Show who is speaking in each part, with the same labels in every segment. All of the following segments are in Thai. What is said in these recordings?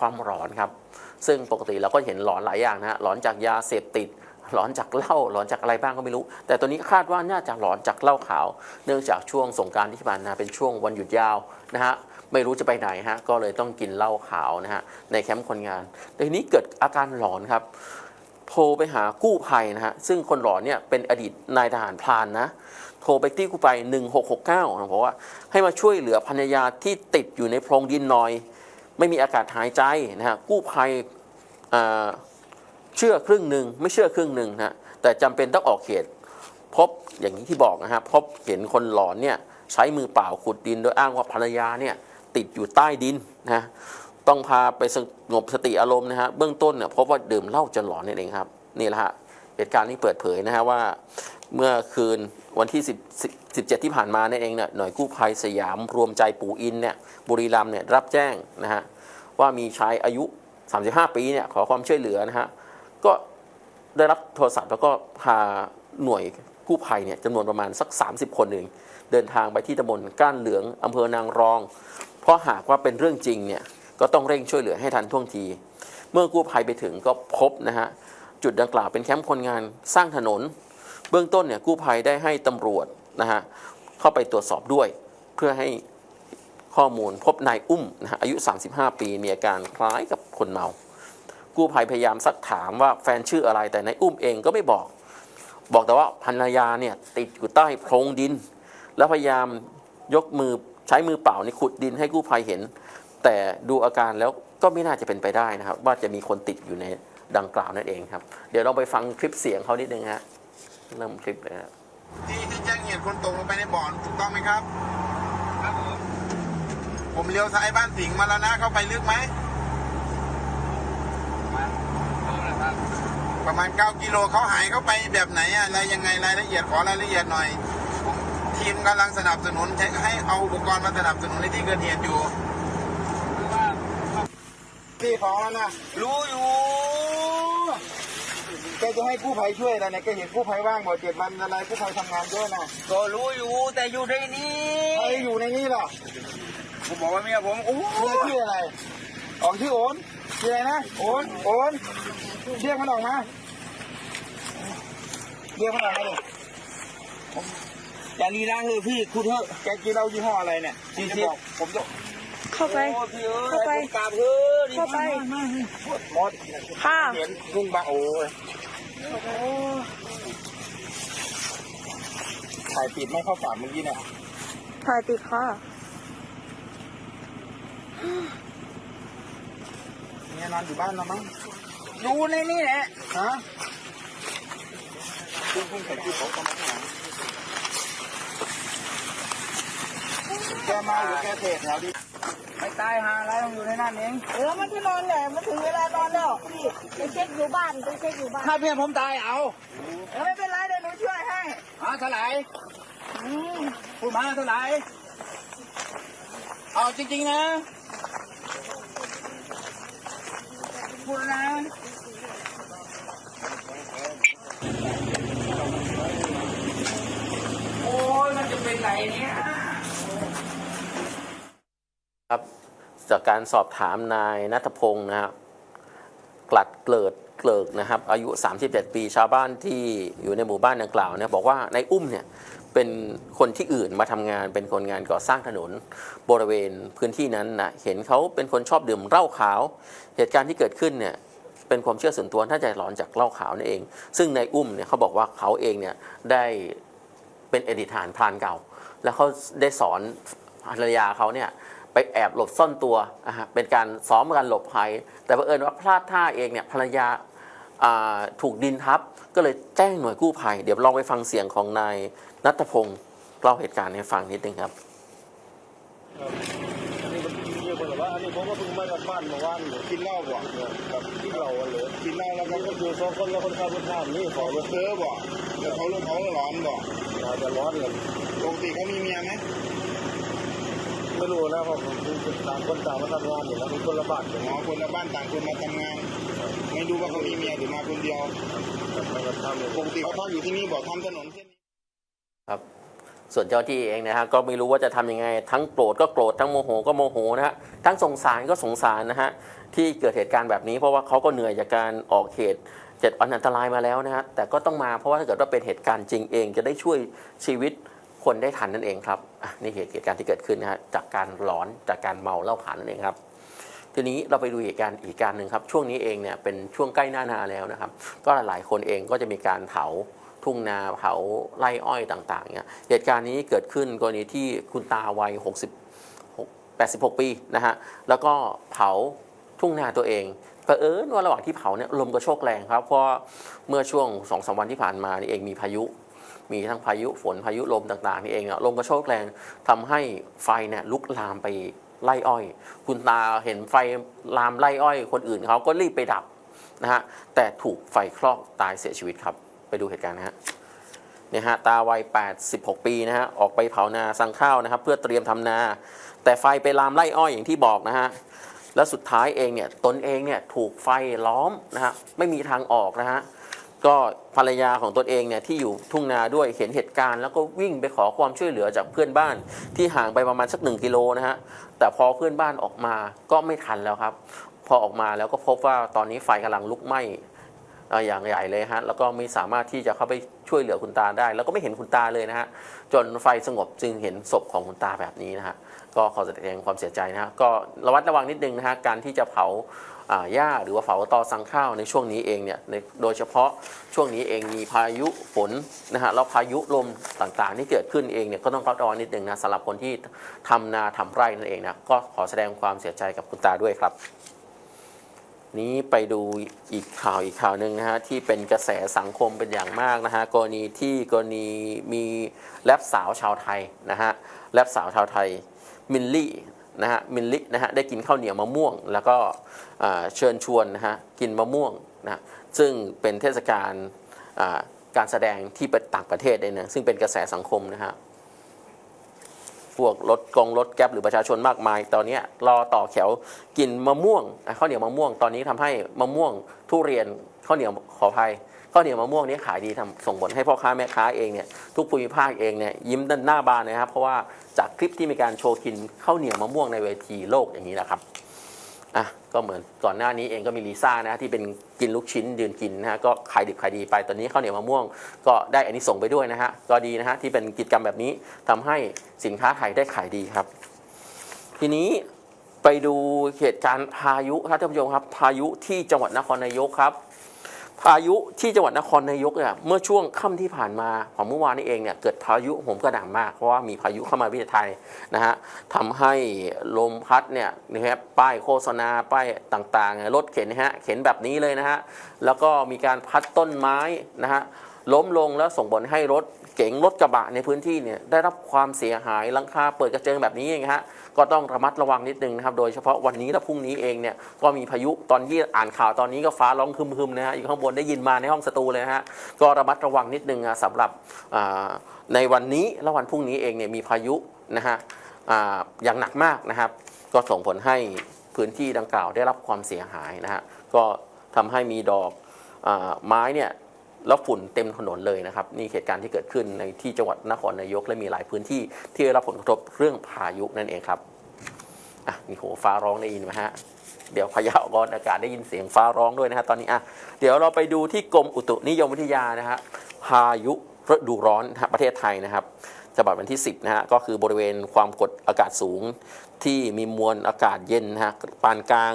Speaker 1: ความหลอนครับ ซึ่งปกติเราก็เห็นหลอนหลายอย่างนะฮะหลอนจากยาเสพติดหลอนจากเหล้าหลอนจากอะไรบ้างก็ไม่รู้ แต่ตัวนี้คาดว่าน่าจะหลอนจากเหล้าขาว เนื่องจากช่วงสงการที่ผ่านมาเป็นช่วงวันหยุดยาวนะฮะไม่รู้จะไปไหนฮะก็เลยต้องกินเหล้าขาวนะฮะในแคมป์คนงานทีนี้เกิดอาการหลอนครับโทรไปหากู้ภัยนะฮะซึ่งคนหลอนเนี่ยเป็นอดีตนายทหารพรานนะโทรไปที่กู้ภัย1669นะบอกว่าให้มาช่วยเหลือภรรยาที่ติดอยู่ในโพรงดินหน่อย ไม่มีอากาศหายใจนะฮะกู้ภัยเชื่อครึ่งหนึ่งไม่เชื่อครึ่งหนึ่งนะแต่จำเป็นต้องออกเขต พบอย่างนี้ที่บอกนะฮะพบเห็นคนหลอนเนี่ยใช้มือเปล่าขุดดินโดยอ้างว่าภรรยาเนี่ยติดอยู่ใต้ดินนะต้องพาไปสงบสติอารมณ์นะฮะเบื้องต้นเนี่ยพบว่าดื่มเหล้าจนหลอนนี่เองครับนี่แหละฮะ เหตุการณ์นี้เปิดเผยนะฮะว่าเมื่อคืนวันที่10 17 ที่ผ่านมาเนี่ยเองเนี่ยหน่วยกู้ภัยสยามรวมใจปู่อินเนี่ยบุรีรัมย์เนี่ยรับแจ้งนะฮะว่ามีชายอายุ 35 ปีเนี่ยขอความช่วยเหลือนะฮะก็ได้รับโทรศัพท์แล้วก็พาหน่วยกู้ภัยเนี่ยจำนวนประมาณสัก 30 คนหนึ่งเดินทางไปที่ตำบลก้านเหลืองอำเภอนางรอง เพราะหากว่าเป็นเรื่องจริงเนี่ยก็ต้องเร่งช่วยเหลือให้ทันท่วงที เมื่อกู้ภัยไปถึงก็พบนะฮะ จุดดังกล่าวเป็นแคมป์คนงานสร้างถนน เบื้องต้นเนี่ยกู้ภัยได้ให้ตำรวจนะฮะเข้าไปตรวจสอบด้วย เพื่อให้ข้อมูลพบนายอุ้มนะฮะอายุ 35 ปี มีอาการคล้ายกับคนเมา กู้ภัยพยายามซักถามว่าแฟนชื่ออะไรแต่นายอุ้มเองก็ไม่บอก บอกแต่ว่าภรรยาเนี่ยติดอยู่ใต้โพรงดิน แล้วพยายามยกมือใช้มือเปล่านี่ขุดดินให้กู้ภัยเห็น แต่ดูอาการแล้วก็ไม่น่าจะเป็นไปได้นะครับ ว่าจะมีคนติดอยู่ใน ดังกล่าวนั่นเองครับ เดี๋ยวเราไปฟังคลิปเสียงเขานิดนึงฮะเริ่มคลิปเลยครับ
Speaker 2: ที่ที่แจ้งเหตุคนตกลงไปในบ่อถูกต้องไหมครับ ครับผมผมเลี้ยวซ้ายบ้านสิงห์มาแล้วนะเข้าไปลึกไหมประมาณ 9 กิโลเขาหายเข้าไปแบบไหนอะอะไรยังไงรายละเอียดขอรายละเอียดหน่อย ทีมกำลังสนับสนุนใช้ให้เอาอุปกรณ์มาสนับสนุนในที่เกิดเหตุอยู่ที่ของแล้วนะ
Speaker 3: รู้อยู่
Speaker 2: แกจะให้กู้ภัยช่วยอะไรเนี่ยแกเห็นกู้ภัยว่างบ่เจ็ดวันอะไรกู้ภัยทำงานเยอะนะ
Speaker 3: ก็รู้อยู่แต่อยู่ในนี้
Speaker 2: ใครอยู่ในนี้ล่ะ
Speaker 3: ผมบอกว่าเมียผมโอ้โห
Speaker 2: เมียชื่ออะไรออกชื่อโอนชื่ออะไรนะโอนโอนเรียกมันออกมาเรียกมันออกมาดิ
Speaker 3: อย่าลีลางเลยพี่คุณเถอะ
Speaker 2: แกกินเหล้ายี่ห้ออะไรเนี่ย
Speaker 3: สี่
Speaker 2: ผม
Speaker 3: สิ
Speaker 2: จะ
Speaker 3: บ
Speaker 2: บอกผมจะ
Speaker 4: เข้าไป
Speaker 3: โอ้พี่เอ้ย
Speaker 4: เข้าไป
Speaker 3: ผมกราบเฮ้ย
Speaker 4: เข้าไป
Speaker 2: มด
Speaker 4: ค่ะ
Speaker 2: เห็นพุ่งบาโอ้ย ถ่ายปิดไม่เข้าปากเมื่อกี้เนี่ย
Speaker 4: ถ่ายติดค่ะ
Speaker 2: เนี่ยนอนอยู่บ้านแล้วมั้ง
Speaker 3: อยู่ในนี้แหละ
Speaker 2: ฮะพุ่งพุ่งใส่ที่เขากำลังหลังแกเมาหรือแกเสพแถวนี้
Speaker 3: ไม่ตายหาอะไรต้องอยู่ในนั้นเอง
Speaker 4: เออมันจะนอนไหนมันถึงเวลานอนแล้วพี่ไปเช็คอยู่บ้านไปเช็คอยู่บ้าน
Speaker 3: ถ้าเมียผมตายเอา
Speaker 4: เออไม่เป็นไรเดี๋ยวหนูช่วยให้
Speaker 3: เอาเท่าไหร่
Speaker 4: อืม
Speaker 3: พูดมาเท่าไหร่เอาจริงๆนะพูดนะโอ้ยมันจะเป็นไรเนี่ย
Speaker 1: ครับจากการสอบถามนายนัทพงศ์นะครับกลัดเกลิดเกลิกนะครับ อายุ 37 ปีชาวบ้านที่อยู่ในหมู่บ้านดังกล่าวเนี่ยบอกว่านายอุ้มเนี่ยเป็นคนที่อื่นมาทำงานเป็นคนงานก่อสร้างถนนบริเวณพื้นที่นั้นนะเห็นเขาเป็นคนชอบดื่มเหล้าขาว เหตุการณ์ที่เกิดขึ้นเนี่ยเป็นความเชื่อส่วนตัวน่าใจะหลอนจากเหล้าขาวนั่นเอง ซึ่งนายอุ้มเนี่ยเขาบอกว่าเขาเองเนี่ยได้เป็นอดีตทหารพรานเก่า แล้วเขาได้สอนภรรยาเขาเนี่ย ไปแอบหลบซ่อนตัวนะฮะเป็นการซ้อมการหลบภัย แต่บังเอิญว่าพลาดท่าเองเนี่ยภรรยาถูกดินทับ ก็เลยแจ้งหน่วยกู้ภัย เดี๋ยวลองไปฟังเสียงของนายนัทพงศ์เล่าเหตุการณ์ให้ฟังนิดนึงครับ
Speaker 5: อันนี้มันเรียกว่าแบบว่าอันนี้ผมก็เพิ่งมาจากบ้านเมื่อวานเนี่ย
Speaker 2: กินเหล้าบ่
Speaker 5: กับที่เราอันเลย
Speaker 2: กินเหล้าแล้วก็
Speaker 5: คือสองคนแล้วคนขับรถข้ามนี่ขอรถ
Speaker 2: เพ้อบ่แล้วเขาเรื่องเขาหลอนบ่
Speaker 5: อาจะร้อนกัน
Speaker 2: ปกติเขามีเมียไหม
Speaker 5: ไม่รู้นะเพราะผมคือต่างคนต่างมาทำงานอยู่แล้วมีคนละบ้านกัน
Speaker 2: หมอคนละบ้านต่างคนมาทำงาน ไม่รู้ว่าเขามีเมียหรือมาคนเดียว
Speaker 5: มันก็ทำอยู่
Speaker 2: ปกติเขาพักอยู่ที่นี่บ่ทำถนนเส้นนี้
Speaker 1: ครับส่วนเจ้าที่เองนะฮะก็ไม่รู้ว่าจะทำยังไง ทั้งโกรธก็โกรธทั้งโมโหก็โมโหนะฮะทั้งสงสารก็สงสารนะฮะที่เกิดเหตุการณ์แบบนี้เพราะว่าเขาก็เหนื่อยจากการออกเหตุเจ็ดวันอันตรายมาแล้วนะฮะแต่ก็ต้องมาเพราะว่าถ้าเกิดว่าเป็นเหตุการณ์จริงเองจะได้ช่วยชีวิต คนได้ทันนั่นเองครับอะนี่เหตุการณ์ที่เกิดขึ้นนะฮะจากการหลอนจากการเมาเหล้าผ่านนั่นเองครับ ทีนี้เราไปดูเหตุการณ์อีกการหนึ่งครับ ช่วงนี้เองเนี่ยเป็นช่วงใกล้หน้านาแล้วนะครับ ก็หลายคนเองก็จะมีการเผาทุ่งนาเผาไร่อ้อยต่างๆเนี่ยเหตุการณ์นี้เกิดขึ้นกรณีที่คุณตาวัย 60 86 ปีนะฮะแล้วก็เผาทุ่งนาตัวเองเผอิญว่าระหว่างที่เผาเนี่ยลมกระโชกแรงครับเพราะเมื่อช่วง2องสวันที่ผ่านมานี่เองมีพายุ มีทั้งพายุฝนพายุลมต่างๆนี่เองอะลมกระโชกแรงทำให้ไฟเนี่ยลุกลามไปไล่อ้อย คุณตาเห็นไฟลามไล่อ้อย คนอื่นเขาก็รีบไปดับนะฮะแต่ถูกไฟคลอกตายเสียชีวิตครับ ไปดูเหตุการณ์นะฮะเนี่ยฮะตาวัย 86 ปีนะฮะออกไปเผานาสั่งข้าวนะครับ เพื่อเตรียมทำนา แต่ไฟไปลามไล่อ้อยอย่างที่บอกนะฮะแล้วสุดท้ายเองเนี่ยตนเองเนี่ยถูกไฟล้อมนะฮะไม่มีทางออกนะฮะ ก็ภรรยาของตนเองเนี่ยที่อยู่ทุ่งนาด้วยเห็นเหตุการณ์ แล้วก็วิ่งไปขอความช่วยเหลือจากเพื่อนบ้านที่ห่างไปประมาณสักหนึ่งกิโลนะฮะแต่พอเพื่อนบ้านออกมาก็ไม่ทันแล้วครับ พอออกมาแล้วก็พบว่าตอนนี้ไฟกำลังลุกไหม้อย่างใหญ่เลยฮะแล้วก็ไม่สามารถที่จะเข้าไปช่วยเหลือคุณตาได้ แล้วก็ไม่เห็นคุณตาเลยนะฮะจนไฟสงบจึงเห็นศพของคุณตาแบบนี้นะฮะก็ขอแสดงความเสียใจนะฮะก็ระวัดระวังนิดนึงนะฮะการที่จะเผา หญ้าหรือว่าเผาตอสังข้าวในช่วงนี้เองเนี่ยโดยเฉพาะช่วงนี้เองมีพายุฝนนะฮะแล้วพายุลมต่างๆ ที่เกิดขึ้นเองเนี่ยก็ต้องระวังนิดนึงนะสำหรับคนที่ทำนาทำไร่นั่นเองนะก็ขอแสดงความเสียใจกับคุณตาด้วยครับ นี้ไปดูอีกข่าวอีกข่าวหนึ่งนะฮะที่เป็นกระแสสังคมเป็นอย่างมากนะฮะกรณีที่กรณีมีแรปสาวชาวไทยนะฮะแรปสาวชาวไทยมินลี่ นะฮะมินลี่นะฮะได้กินข้าวเหนียวมะม่วง แล้วก็เชิญชวนนะฮะกินมะม่วงนะะซึ่งเป็นเทศกาลการแสดงที่เป็นต่างประเทศเลยนะซึ่งเป็นกระแสสังคมนะฮะพวกรถกองรถแก๊ปหรือประชาชนมากมาย ตอนนี้รอต่อแถวกินมะม่วงข้าวเหนียวมะม่วง ตอนนี้ทำให้มะม่วงทุเรียนข้าวเหนียวขออภัย ข้าวเหนียวมะม่วงนี้ขายดีทำส่งผลให้พ่อค้าแม่ค้าเองเนี่ยทุกภูมิภาคเองเนี่ยยิ้มด้านหน้าบานนะครับ เพราะว่าจากคลิปที่มีการโชว์กินข้าวเหนียวมะม่วงในเวทีโลกอย่างนี้นะครับอะก็เหมือนก่อนหน้านี้เองก็มีลิซ่านะที่เป็นกินลูกชิ้นยืนกินนะฮะก็ขายดิบขายดีไปตอนนี้ข้าวเหนียวมะม่วง ก็ได้อันนี้ส่งไปด้วยนะฮะก็ดีนะฮะที่เป็นกิจกรรมแบบนี้ทำให้สินค้าไทยได้ขายดีครับ ทีนี้ไปดูเหตุการณ์พายุครับท่านผู้ชมครับ พายุที่จังหวัดนครนายกครับ พายุที่จังหวัดนครนายกเนี่ยเมื่อช่วงค่ำที่ผ่านมาของเมื่อวานนี้เองเนี่ยเกิดพายุผมกระหน่ำมากเพราะว่ามีพายุเข้ามาประเทศไทยนะฮะทำให้ลมพัดเนี่ยนะครับป้ายโฆษณาป้ายต่างๆรถเข็นนะฮะเข็นแบบนี้เลยนะฮะแล้วก็มีการพัดต้นไม้นะฮะ ล้มลงแล้วส่งผลให้รถเก๋งรถกระบะในพื้นที่เนี่ยได้รับความเสียหายหลังคาเปิดกระเจิงแบบนี้เองฮะก็ต้องระมัดระวังนิดนึงนะครับ โดยเฉพาะวันนี้และพรุ่งนี้เองเนี่ยก็มีพายุตอนที่อ่านข่าวตอนนี้ก็ฟ้าร้องคึมๆนะฮะอยู่ข้างบนได้ยินมาในห้องสตูเลยนะฮะก็ระมัดระวังนิดนึงนะสำหรับในวันนี้และวันพรุ่งนี้เองเนี่ยมีพายุนะฮะอย่างหนักมากนะครับ ก็ส่งผลให้พื้นที่ดังกล่าวได้รับความเสียหายนะฮะก็ทำให้มีดอกอไม้เนี่ย แล้วฝุ่นเต็มถนนเลยนะครับนี่เหตุการณ์ที่เกิดขึ้นในที่จังหวัดนครนายกและมีหลายพื้นที่ที่ได้รับผลกระทบเรื่องพายุนั่นเองครับอะมีโหฟ้าร้องได้ยินไหมฮะเดี๋ยวพยากรณ์อากาศได้ยินเสียงฟ้าร้องด้วยนะฮะตอนนี้อะเดี๋ยวเราไปดูที่กรมอุตุนิยมวิทยานะฮะพายุฤดูร้อนประเทศไทยนะครับฉบับวันที่ 10นะฮะก็คือบริเวณความกดอากาศสูง ที่มีมวลอากาศเย็นนะฮะปานกลาง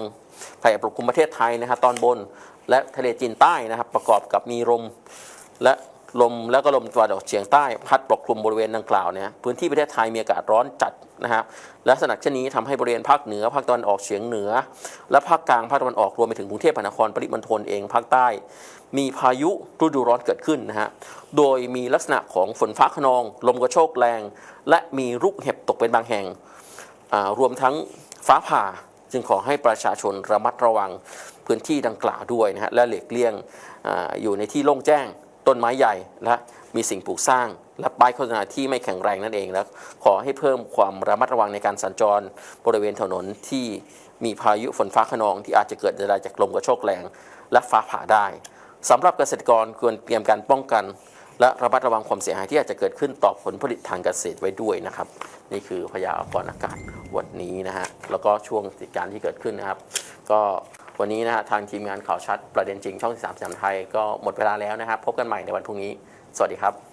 Speaker 1: แผ่ปกคลุมประเทศไทยนะฮะตอนบน และทะเลจีนใต้นะครับ ประกอบกับมีลมและลมแล้วก็ลมตะวันออกเฉียงใต้ พัดปกคลุมบริเวณดังกล่าวเนี่ยพื้นที่ประเทศไทยมีอากาศร้อนจัดนะครับลักษณะเช่นนี้ทำให้บริเวณภาคเหนือภาคตะวันออกเฉียงเหนือ และภาคกลางภาคตะวันออกรวมไปถึงกรุงเทพมหานครปริมณฑลเองภาคใต้ มีพายุฤดูร้อนเกิดขึ้นนะฮะโดยมีลักษณะของฝนฟ้าขนอง ลมกระโชกแรง และมีลูกเห็บตกเป็นบางแห่งรวมทั้งฟ้าผ่าจึงขอให้ประชาชนระมัดระวัง พื้นที่ดังกล่าวด้วยนะฮะและเหลีกเลี่ยงออยู่ในที่โล่งแจ้งต้นไม้ใหญ่และมีสิ่งปลูกสร้าง และป้ายโฆษณาที่ไม่แข็งแรงนั่นเองแล้วขอให้เพิ่มความระมัดระวังในการสัญจรบริเวณถนนที่มีพายุฝนฟ้าขนองที่อาจจะเกิดอันตรายจากลมกระโชกแรง และฟ้าผ่าได้สำหรับเกษตรกรควรเตรียมการป้องกัน และระมัดระวังความเสียหายที่อาจจะเกิดขึ้นต่อผลผลิตทางเกษตรไว้ด้วยนะครับ นี่คือพยากรณ์อากาศวันนี้นะฮะแล้วก็ช่วงเหตุการณ์ที่เกิดขึ้นนะครับ ก็ วันนี้นะฮะทางทีมงานข่าวชัดประเด็นจริงช่องสามสามไทยก็หมดเวลาแล้วนะครับพบกันใหม่ในวันพรุ่งนี้ สวัสดีครับ